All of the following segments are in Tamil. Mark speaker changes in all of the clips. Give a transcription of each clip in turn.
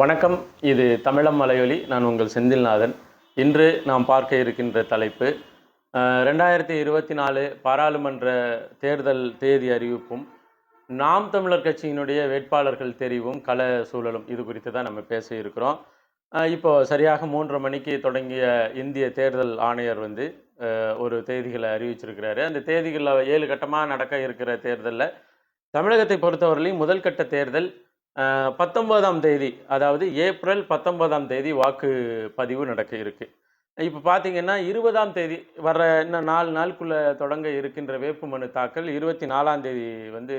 Speaker 1: வணக்கம் இது தமிழம் மலையொலி. நான் உங்கள் செந்தில்நாதன். இன்று நாம் பார்க்க இருக்கின்ற தலைப்பு ரெண்டாயிரத்தி இருபத்தி நாலு பாராளுமன்ற தேர்தல் தேதி அறிவிப்பும் நாம் தமிழர் கட்சியினுடைய வேட்பாளர்கள் தெரிவும் கள சூழலும் இது குறித்து தான் நம்ம பேச இருக்கிறோம். இப்போ சரியாக மூன்றரை மணிக்கு தொடங்கிய இந்திய தேர்தல் ஆணையர் வந்து ஒரு தேதிகளை அறிவிச்சிருக்கிறாரு. அந்த தேதிகளில் ஏழு கட்டமாக நடக்க இருக்கிற தேர்தலில் தமிழகத்தை பொறுத்தவரையிலையும் முதல் கட்ட தேர்தல் பத்தொன்பதாம் தேதி அதாவது ஏப்ரல் பத்தொன்பதாம் தேதி வாக்குப்பதிவு நடக்க இருக்கு. இப்போ பார்த்தீங்கன்னா இருபதாம் தேதி வர்ற இன்னும் நாலு நாளுக்குள்ளே தொடங்க இருக்கின்ற வேட்புமனு தாக்கல் இருபத்தி நாலாம் தேதி வந்து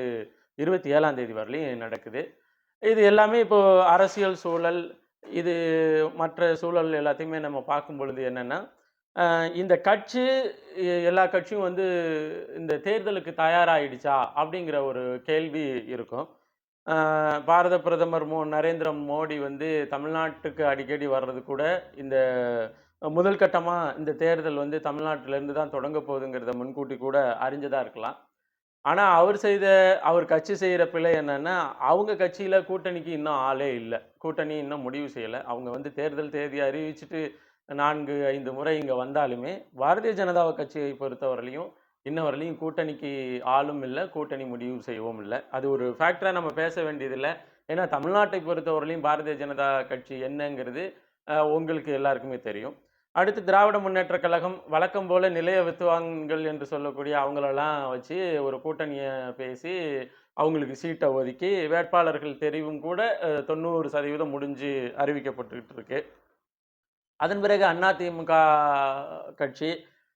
Speaker 1: இருபத்தி ஏழாம் தேதி வரலையும் நடக்குது. இது எல்லாமே இப்போ அரசியல் சூழல் இது மற்ற சூழல் எல்லாத்தையுமே நம்ம பார்க்கும் பொழுது என்னன்னா இந்த கட்சி எல்லா கட்சியும் வந்து இந்த தேர்தலுக்கு தயாராகிடுச்சா அப்படிங்கிற ஒரு கேள்வி இருக்கும். பாரத பிரதமர் மோ நரேந்திர மோடி வந்து தமிழ்நாட்டுக்கு அடிக்கடி வர்றது கூட இந்த முதல் கட்டமாக இந்த தேர்தல் வந்து தமிழ்நாட்டிலேருந்து தான் தொடங்க போகுதுங்கிறத முன்கூட்டி கூட அறிஞ்சதாக இருக்கலாம். ஆனால் அவர் செய்த அவர் கட்சி செய்கிற பிழை என்னென்னா அவங்க கட்சியில் கூட்டணிக்கு இன்னும் ஆளே இல்லை. கூட்டணி இன்னும் முடிவு செய்யலை. அவங்க வந்து தேர்தல் தேதி அறிவிச்சிட்டு நான்கு ஐந்து முறை இங்கே வந்தாலுமே பாரதிய ஜனதா கட்சியை பொறுத்தவரையிலையும் இன்ன வரலையும் கூட்டணிக்கு ஆளும் இல்லை கூட்டணி முடிவு செய்யவும் இல்லை. அது ஒரு ஃபேக்டராக நம்ம பேச வேண்டியதில்லை. ஏன்னா தமிழ்நாட்டை பொறுத்தவரையிலையும் பாரதிய ஜனதா கட்சி என்னங்கிறது உங்களுக்கு எல்லாருக்குமே தெரியும். அடுத்து திராவிட முன்னேற்ற கழகம் வழக்கம் போல் நிலைய வித்துவாங்கள் என்று சொல்லக்கூடிய அவங்களெல்லாம் வச்சு ஒரு கூட்டணியை பேசி அவங்களுக்கு சீட்டை ஒதுக்கி வேட்பாளர்கள் தெரிவும் கூட தொண்ணூறு சதவீதம் முடிஞ்சு அறிவிக்கப்பட்டுக்கிட்டு இருக்கு. அதன் பிறகு அதிமுக கட்சி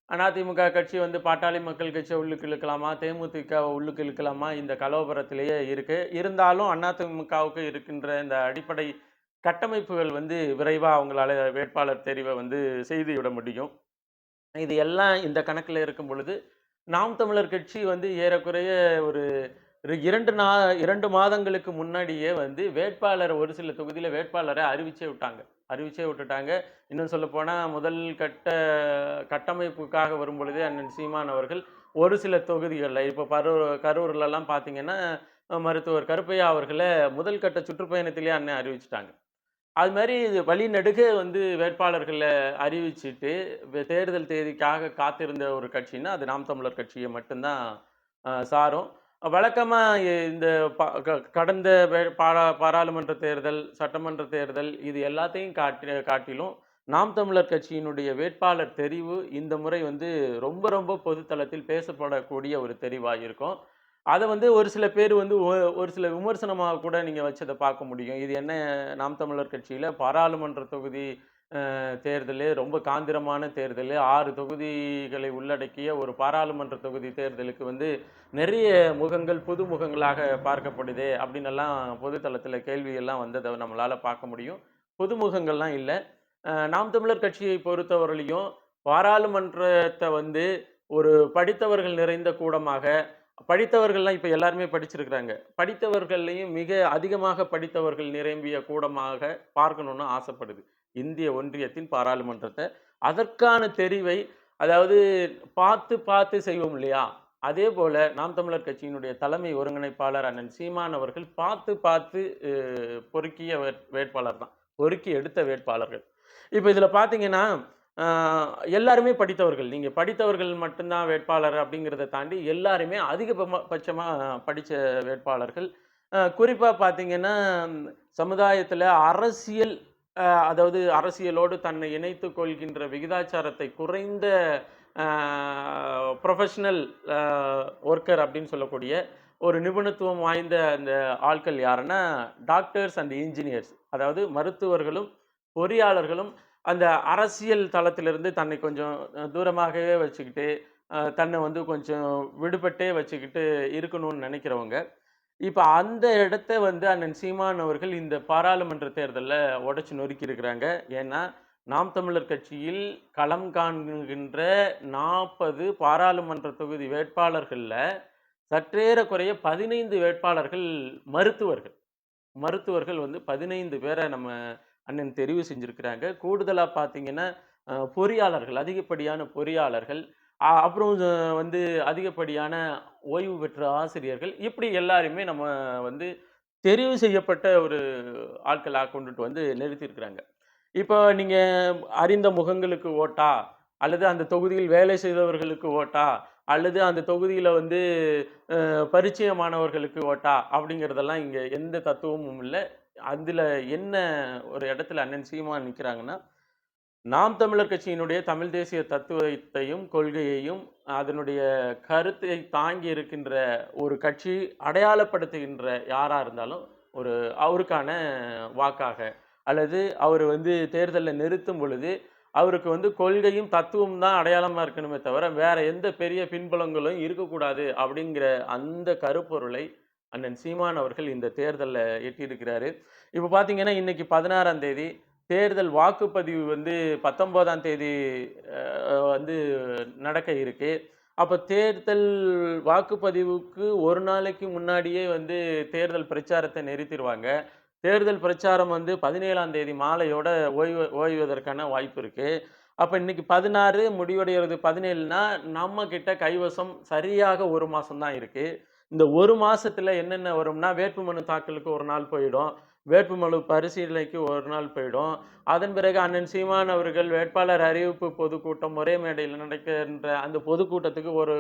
Speaker 1: அதிமுக கட்சி வந்து பாட்டாளி மக்கள் கட்சியை உள்ளுக்கு இழுக்கலாமா? தேமுதிக உள்ளுக்கு இழுக்கலாமா? இந்த கலவரத்திலேயே இருக்குது இருந்தாலும் அதிமுகவுக்கு இருக்கின்ற இந்த அடிப்படை கட்டமைப்புகள் வந்து விரைவாக அவங்களால வேட்பாளர் தெரிவை வந்து செய்து விட முடியும். இது எல்லாம் இந்த கணக்கில் இருக்கும் பொழுது நாம் தமிழர் கட்சி வந்து ஏறக்குறைய ஒரு இரண்டு நா இரண்டு மாதங்களுக்கு முன்னாடியே வந்து வேட்பாளர் ஒரு சில தொகுதியில் வேட்பாளரை அறிவிச்சே விட்டாங்க. அறிவிச்சே விட்டுட்டாங்க. இன்னும் சொல்லப்போனால் முதல் கட்ட கட்டமைப்புக்காக வரும் பொழுதே அண்ணன் சீமான் அவர்கள் ஒரு சில தொகுதிகளில் இப்போ பரூர் கரூர்லலாம் பார்த்தீங்கன்னா மருத்துவர் கருப்பையா அவர்களை முதல் கட்ட சுற்றுப்பயணத்திலே அண்ணன் அறிவிச்சிட்டாங்க. அது மாதிரி இது வழிநடுக வந்து வேட்பாளர்களை அறிவிச்சிட்டு தேர்தல் தேதிக்காக காத்திருந்த ஒரு கட்சின்னா அது நாம் தமிழர் கட்சியை மட்டும்தான் சாரும். வழக்கமாக இந்த ப- க- கடந்த பாரா பாராளுமன்ற தேர்தல் சட்டமன்ற தேர்தல் இது எல்லாத்தையும் காட்டி காட்டிலும் நாம் தமிழர் கட்சியினுடைய வேட்பாளர் தெரிவு இந்த முறை வந்து ரொம்ப ரொம்ப பொதுத்தளத்தில் பேசப்படக்கூடிய ஒரு தெரிவாக இருக்கும் அதை வந்து ஒரு சில பேர் வந்து ஒரு சில விமர்சனமாக கூட நீங்கள் வச்சதை பார்க்க முடியும். இது என்ன நாம் தமிழர் கட்சியில் பாராளுமன்ற தொகுதி தேர்தல் ரொம்ப காந்திரமான தேர்தல் ஆறு தொகுதிகளை உள்ளடக்கிய ஒரு பாராளுமன்ற தொகுதி தேர்தலுக்கு வந்து நிறைய முகங்கள் புது முகங்களாக பார்க்கப்படுது அப்படின்னு எல்லாம் பொதுத்தளத்தில் கேள்வியெல்லாம் வந்ததை நம்மளால் பார்க்க முடியும். புதுமுகங்கள்லாம் இல்லை. நாம் தமிழர் கட்சியை பொறுத்தவரையிலையும் பாராளுமன்றத்தை வந்து ஒரு படித்தவர்கள் நிறைந்த கூடமாக படித்தவர்கள்லாம் இப்போ எல்லாருமே படிச்சிருக்கிறாங்க. படித்தவர்கள்லையும் மிக அதிகமாக படித்தவர்கள் நிரம்பிய கூடமாக பார்க்கணுன்னு ஆசைப்படுது. இந்திய ஒன்றியத்தின் பாராளுமன்றத்தை. அதற்கான தெரிவை அதாவது பார்த்து பார்த்து செய்வோம் இல்லையா? அதே போல நாம் தமிழர் கட்சியினுடைய தலைமை ஒருங்கிணைப்பாளர் அண்ணன் சீமான் அவர்கள் பார்த்து பார்த்து பொறுக்கிய வேட்- வேட்பாளர் தான். பொறுக்கி எடுத்த வேட்பாளர்கள். இப்போ இதில் பார்த்தீங்கன்னா எல்லாருமே படித்தவர்கள். நீங்கள் படித்தவர்கள் மட்டும்தான் வேட்பாளர் அப்படிங்கிறத தாண்டி எல்லாருமே அதிகபட்சமாக படித்த வேட்பாளர்கள். குறிப்பாக பார்த்தீங்கன்னா சமுதாயத்தில் அரசியல் அதாவது அரசியலோடு தன்னை இணைத்து கொள்கின்ற விகிதாச்சாரத்தை குறைந்த ப்ரொஃபஷ்னல் ஒர்க்கர் அப்படின்னு சொல்லக்கூடிய ஒரு நிபுணத்துவம் வாய்ந்த அந்த ஆட்கள் யாருன்னா டாக்டர்ஸ் அண்ட் இன்ஜினியர்ஸ் அதாவது மருத்துவர்களும் பொறியாளர்களும் அந்த அரசியல் தளத்திலிருந்து தன்னை கொஞ்சம் தூரமாகவே வச்சுக்கிட்டு தன்னை வந்து கொஞ்சம் விடுபட்டே வச்சுக்கிட்டு இருக்கணும்னு நினைக்கிறவங்க. இப்போ அந்த இடத்த வந்து அண்ணன் சீமான் அவர்கள் இந்த பாராளுமன்ற தேர்தலில் உடச்சி நொறுக்கி இருக்கிறாங்க. ஏன்னா நாம் தமிழர் கட்சியில் களம் காண்கின்ற நாற்பது பாராளுமன்ற தொகுதி வேட்பாளர்களில் சற்றேற குறைய பதினைந்து வேட்பாளர்கள் மருத்துவர்கள். மருத்துவர்கள் வந்து பதினைந்து பேரை நம்ம அண்ணன் தெரிவு செஞ்சுருக்கிறாங்க. கூடுதலாக பார்த்தீங்கன்னா பொறியாளர்கள் அதிகப்படியான பொறியாளர்கள் அப்புறம் வந்து அதிகப்படியான ஓய்வு பெற்ற ஆசிரியர்கள் இப்படி எல்லாருமே நம்ம வந்து தெரிவு செய்யப்பட்ட ஒரு ஆட்களாக கொண்டுட்டு வந்து நிறுத்தியிருக்கிறாங்க. இப்போ நீங்கள் அறிந்த முகங்களுக்கு ஓட்டா? அல்லது அந்த தொகுதியில் வேலை செய்தவர்களுக்கு ஓட்டா? அல்லது அந்த தொகுதியில் வந்து பரிச்சயமானவர்களுக்கு ஓட்டா? அப்படிங்கிறதெல்லாம் இங்கே எந்த தத்துவமும் இல்லை அதில் என்ன ஒரு இடத்துல அண்ணன் சீமான் நிற்கிறாங்கன்னா நாம் தமிழர் கட்சியினுடைய தமிழ் தேசிய தத்துவத்தையும், கொள்கையையும், அதனுடைய கருத்தை தாங்கி இருக்கின்ற ஒரு கட்சி அடையாளப்படுத்துகின்ற யாராக இருந்தாலும், ஒரு அவருக்கான வாக்காக, அல்லது அவர் வந்து தேர்தலில் நிறுத்தும் பொழுது, அவருக்கு வந்து கொள்கையும், தத்துவம் தான் அடையாளமாக இருக்கணுமே தவிர, வேற எந்த பெரிய பின்புலங்களும் இருக்கக்கூடாது அப்படிங்கிற அந்த கருப்பொருளை அண்ணன் சீமான் அவர்கள் இந்த தேர்தலில் எட்டியிருக்கிறாரு. இப்போ பார்த்தீங்கன்னா, இன்றைக்கி பதினாறாம் தேதி தேர்தல் வாக்குப்பதிவு வந்து 19ஆம் தேதி வந்து நடக்க இருக்கு. அப்போ தேர்தல் வாக்குப்பதிவுக்கு ஒரு நாளைக்கு முன்னாடியே வந்து தேர்தல் பிரச்சாரத்தை நிறுத்திடுவாங்க தேர்தல் பிரச்சாரம் வந்து 17ஆம் தேதி மாலையோட ஓய்வு ஓய்வதற்கான வாய்ப்பு இருக்கு. அப்போ இன்னைக்கு 16 முடிவடையறது 17னா, நம்ம கிட்ட கைவசம் சரியாக ஒரு மாதம் தான் இருக்குது இந்த ஒரு மாதத்தில் என்னென்ன வரும்னா, வேட்புமனு தாக்கலுக்கு ஒரு நாள் போயிடும். வேட்புமனு பரிசீலனைக்கு ஒரு நாள் போயிடும். அதன் பிறகு அண்ணன் சீமான் அவர்கள் வேட்பாளர் அறிவிப்பு பொதுக்கூட்டம் ஒரே மேடையில் நடக்கின்ற அந்த பொதுக்கூட்டத்துக்கு ஒரு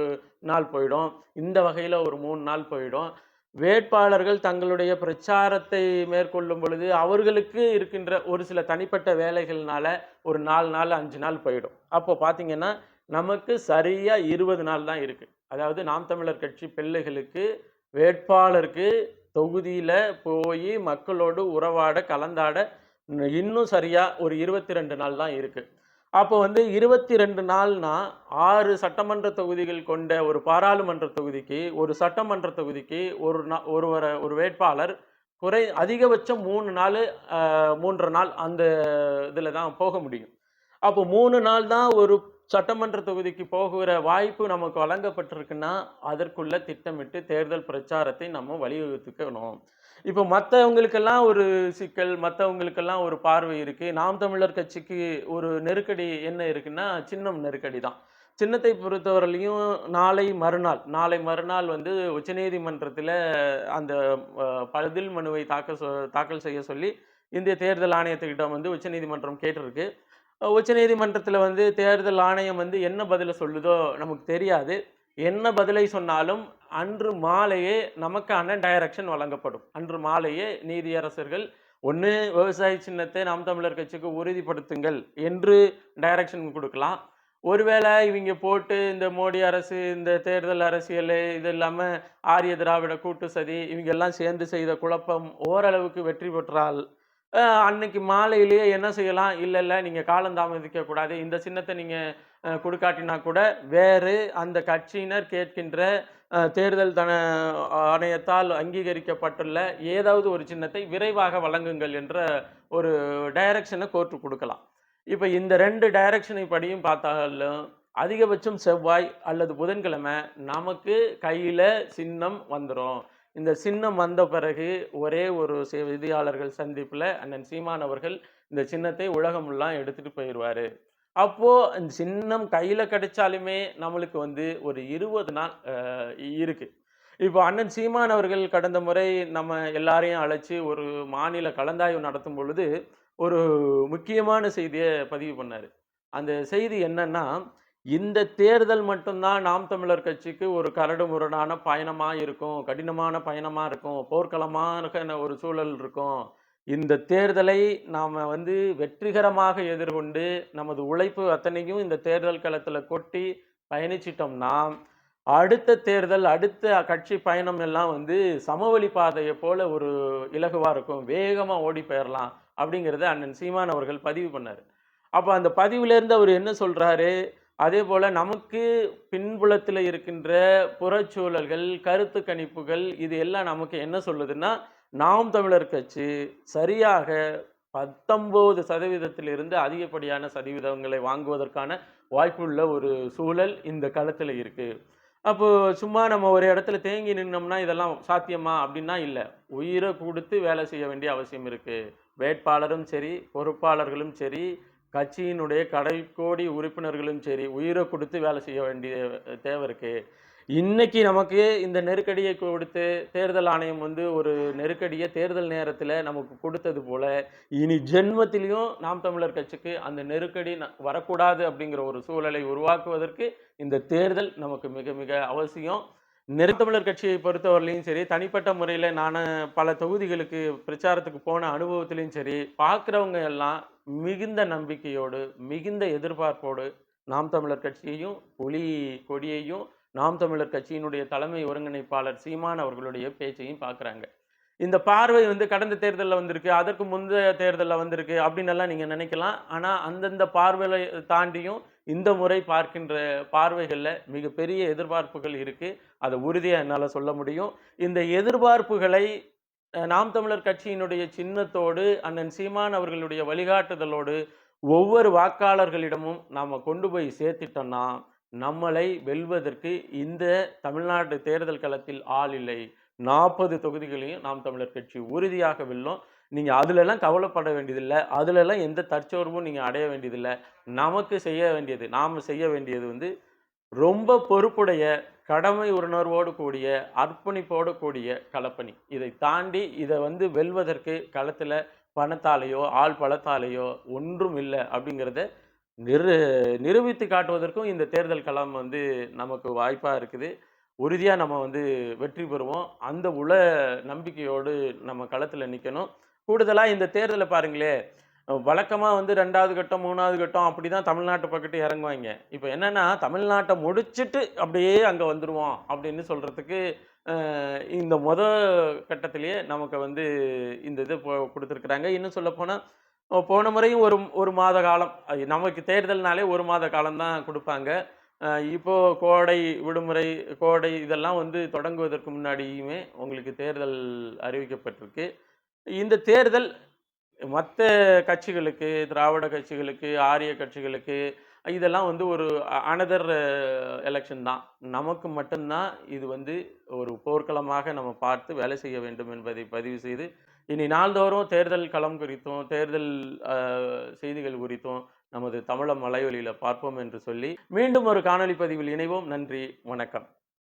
Speaker 1: நாள் போயிடும். இந்த வகையில் ஒரு மூணு நாள் போயிடும். வேட்பாளர்கள் தங்களுடைய பிரச்சாரத்தை மேற்கொள்ளும் பொழுது, அவர்களுக்கு இருக்கின்ற ஒரு சில தனிப்பட்ட வேலைகள்னால ஒரு நாலு நாள், அஞ்சு நாள் போயிடும். அப்போ பார்த்தீங்கன்னா, நமக்கு சரியாக இருபது நாள் தான் இருக்குது அதாவது நாம் தமிழர் கட்சி பிள்ளைகளுக்கு, வேட்பாளருக்கு தொகுதியில் போய் மக்களோடு உறவாட, கலந்தாட இன்னும் சரியாக ஒரு 22 நாள் தான் இருக்குது அப்போ வந்து 22 நாள்னா, ஆறு சட்டமன்ற தொகுதிகள் கொண்ட ஒரு பாராளுமன்ற தொகுதிக்கு, ஒரு சட்டமன்ற தொகுதிக்கு ஒரு நா ஒருவரை ஒரு வேட்பாளர் குறை அதிகபட்சம் மூணு நாள் மூன்று நாள் அந்த இதில் தான் போக முடியும். அப்போ மூணு நாள் தான் ஒரு சட்டமன்ற தொகுதிக்கு போகிற வாய்ப்பு நமக்கு வழங்கப்பட்டிருக்குன்னா, அதற்குள்ள திட்டமிட்டு தேர்தல் பிரச்சாரத்தை நம்ம வழிவகுத்துக்கணும். இப்போ மற்றவங்களுக்கெல்லாம் ஒரு சிக்கல், மற்றவங்களுக்கெல்லாம் ஒரு பார்வை இருக்குது நாம் தமிழர் கட்சிக்கு ஒரு நெருக்கடி என்ன இருக்குன்னா, சின்னம் நெருக்கடி தான். சின்னத்தை பொறுத்தவரையிலையும் நாளை மறுநாள் நாளை மறுநாள் வந்து உச்சநீதிமன்றத்தில் அந்த பதில் மனுவை தாக்கல் சொ தாக்கல் செய்ய சொல்லி இந்திய தேர்தல் ஆணையத்துக்கிட்ட வந்து உச்சநீதிமன்றம் கேட்டிருக்கு. உச்சநீதிமன்றத்தில் வந்து தேர்தல் ஆணையம் வந்து என்ன பதிலை சொல்லுதோ நமக்கு தெரியாது. என்ன பதிலை சொன்னாலும், அன்று மாலையே நமக்கான டைரக்ஷன் வழங்கப்படும். அன்று மாலையே நீதியரசர்கள் ஒன்று விவசாய சின்னத்தை நாம் தமிழர் கட்சிக்கு உறுதிப்படுத்துங்கள் என்று டைரக்ஷன் கொடுக்கலாம் ஒருவேளை இவங்க போட்டு இந்த மோடி அரசு, இந்த தேர்தல் அரசியல் இது இல்லாமல் ஆரிய திராவிட கூட்டு சதி, இவங்க எல்லாம் சேர்ந்து செய்த குழப்பம் ஓரளவுக்கு வெற்றி பெற்றால், அன்னைக்கு மாலையிலேயே என்ன செய்யலாம்? இல்லை இல்லை நீங்கள் காலம் தாமதிக்க கூடாது. இந்த சின்னத்தை நீங்கள் கொடுக்காட்டினா கூட, வேறு அந்த கட்சியினர் கேட்கின்ற தேர்தல் தன ஆணையத்தால் அங்கீகரிக்கப்பட்டுள்ள ஏதாவது ஒரு சின்னத்தை விரைவாக வழங்குங்கள் என்ற ஒரு டைரக்ஷனை கோர்ட்டு கொடுக்கலாம் இப்போ இந்த ரெண்டு டைரக்ஷனை படியும் பார்த்தாலும், அதிகபட்சம் செவ்வாய் அல்லது புதன்கிழமை நமக்கு கையில் சின்னம் வந்துடும் இந்த சின்னம் வந்த பிறகு ஒரே ஒரு செய்தியாளர்கள் சந்திப்பில் அண்ணன் சீமான் அவர்கள் இந்த சின்னத்தை உலகமெல்லாம் எடுத்துட்டு போயிடுவார் அப்போது இந்த சின்னம் கையில் கிடைச்சாலுமே நம்மளுக்கு வந்து ஒரு 20 நாள் இருக்குது இப்போ அண்ணன் சீமான் அவர்கள் கடந்த முறை நம்ம எல்லாரையும் அழைச்சி ஒரு மாநில கலந்தாய்வு நடத்தும் பொழுது, ஒரு முக்கியமான செய்தியை பதிவு பண்ணார். அந்த செய்தி என்னன்னா, இந்த தேர்தல் மட்டும்தான் நாம் தமிழர் கட்சிக்கு ஒரு கரடு முரடான பயணமாக இருக்கும். கடினமான பயணமாக இருக்கும். போர்க்களமான ஒரு சூழல் இருக்கும். இந்த தேர்தலை நாம் வந்து வெற்றிகரமாக எதிர்கொண்டு, நமது உழைப்பு அத்தனையும் இந்த தேர்தல் களத்தில் கொட்டி பயணிச்சிட்டோம்னா, அடுத்த தேர்தல், அடுத்த கட்சி பயணம் எல்லாம் வந்து சமவெளி பாதையை போல ஒரு இலகுவாக இருக்கும். வேகமாக ஓடி போயிடலாம் அப்படிங்கிறத அண்ணன் சீமான் அவர்கள் பதிவு பண்ணார் அப்போ அந்த பதிவிலேருந்து அவர் என்ன சொல்கிறாரு அதே போல் நமக்கு பின்புலத்தில் இருக்கின்ற புறச்சூழல்கள், கருத்து கணிப்புகள் இது எல்லாம் நமக்கு என்ன சொல்லுதுன்னா, நாம் தமிழர் கட்சி சரியாக 19% இருந்து அதிகப்படியான சதவீதங்களை வாங்குவதற்கான வாய்ப்புள்ள ஒரு சூழல் இந்த களத்தில் இருக்குது அப்போது சும்மா நம்ம ஒரு இடத்துல தேங்கி நின்னோம்னா, இதெல்லாம் சாத்தியமா? அப்படின்னா இல்லை உயிரை கொடுத்து வேலை செய்ய வேண்டிய அவசியம் இருக்குது வேட்பாளரும் சரி, பொறுப்பாளர்களும் சரி, கட்சியினுடைய கடைக்கோடி உறுப்பினர்களும் சரி, உயிரை கொடுத்து வேலை செய்ய வேண்டிய தேவை இருக்குது இன்னைக்கு நமக்கு இந்த நெருக்கடியை கொடுத்து தேர்தல் ஆணையம் வந்து ஒரு நெருக்கடியை தேர்தல் நேரத்தில் நமக்கு கொடுத்தது போல் இனி ஜென்மத்திலையும் நாம் தமிழர் கட்சிக்கு அந்த நெருக்கடி வரக்கூடாது அப்படிங்கிற ஒரு சூழலை உருவாக்குவதற்கு இந்த தேர்தல் நமக்கு மிக மிக அவசியம். நெருத்தமிழர் கட்சியை பொறுத்தவரையிலையும் சரி தனிப்பட்ட முறையில் நான் பல தொகுதிகளுக்கு பிரச்சாரத்துக்கு போன அனுபவத்திலையும் சரி பார்க்குறவங்க எல்லாம் மிகுந்த நம்பிக்கையோடு மிகுந்த எதிர்பார்ப்போடு நாம் தமிழர் கட்சியையும் ஒளி கொடியையும் நாம் தமிழர் கட்சியினுடைய தலைமை ஒருங்கிணைப்பாளர் சீமான் அவர்களுடைய பேச்சையும் பார்க்குறாங்க. இந்த பார்வை வந்து கடந்த தேர்தலில் வந்திருக்கு அதற்கு முந்தைய தேர்தலில் வந்திருக்கு அப்படின்னு எல்லாம் நீங்கள் நினைக்கலாம். ஆனால் அந்தந்த பார்வையை தாண்டியும் இந்த முறை பார்க்கின்ற பார்வைகளில் மிகப்பெரிய எதிர்பார்ப்புகள் இருக்குது அதை உறுதியாக என்னால் சொல்ல முடியும். இந்த எதிர்பார்ப்புகளை நாம் தமிழர் கட்சியினுடைய சின்னத்தோடு அண்ணன் சீமான் அவர்களுடைய வழிகாட்டுதலோடு ஒவ்வொரு வாக்காளர்களிடமும் நாம் கொண்டு போய் சேர்த்திட்டோம்னா நம்மளை வெல்வதற்கு இந்த தமிழ்நாடு தேர்தல் களத்தில் ஆள் இல்லை. நாற்பது தொகுதிகளையும் நாம் தமிழர் கட்சி உறுதியாக வெல்லும். நீங்கள் அதிலெல்லாம் கவலைப்பட வேண்டியதில்லை. அதிலெல்லாம் எந்த தற்சோர்வும் நீங்கள் அடைய வேண்டியதில்லை. நமக்கு செய்ய வேண்டியது நாம் செய்ய வேண்டியது வந்து ரொம்ப பொறுப்புடைய கடமை உணர்வோடு கூடிய அர்ப்பணிப்போடு கூடிய களப்பணி. இதை தாண்டி இதை வந்து வெல்வதற்கு களத்தில் பணத்தாலேயோ ஆள் பலத்தாலேயோ ஒன்றும் இல்லை அப்படிங்கிறத நிரு நிரூபித்து காட்டுவதற்கும் இந்த தேர்தல் களம் வந்து நமக்கு வாய்ப்பாக இருக்குது. உறுதியாக நம்ம வந்து வெற்றி பெறுவோம். அந்த உள நம்பிக்கையோடு நம்ம களத்தில் நிற்கணும் கூடுதலாக இந்த தேர்தலை பாருங்களேன் வழக்கமாக வந்து ரெண்டாவது கட்டம் மூணாவது கட்டம் அப்படி தான் தமிழ்நாட்டு பக்கத்து இறங்குவாங்க. இப்போ என்னென்னா தமிழ்நாட்டை முடிச்சிட்டு அப்படியே அங்கே வந்துடுவோம் அப்படின்னு சொல்கிறதுக்கு இந்த முத கட்டத்திலேயே நமக்கு வந்து இந்த இது கொடுத்துருக்குறாங்க. இன்னும் சொல்லப்போனால் போன முறையும் ஒரு ஒரு மாத காலம் நமக்கு தேர்தல்னாலே ஒரு மாத காலம்தான் கொடுப்பாங்க. இப்போது இப்போ கோடை விடுமுறை கோடை இதெல்லாம் வந்து தொடங்குவதற்கு முன்னாடியுமே உங்களுக்கு தேர்தல் அறிவிக்கப்பட்டிருக்கு. இந்த தேர்தல் மற்ற கட்சிகளுக்கு திராவிட கட்சிகளுக்கு ஆரிய கட்சிகளுக்கு இதெல்லாம் வந்து ஒரு அனதர் எலெக்ஷன் தான். நமக்கு மட்டும்தான் இது வந்து ஒரு போர்க்களமாக நம்ம பார்த்து வேலை செய்ய வேண்டும் என்பதை பதிவு செய்து இனி நாள்தோறும் தேர்தல் களம் குறித்தும் தேர்தல் செய்திகள் குறித்தும் நமது தமிழ மலையொலியில் பார்ப்போம் என்று சொல்லி மீண்டும் ஒரு காணொளி பதிவில் இணைவோம். நன்றி வணக்கம்.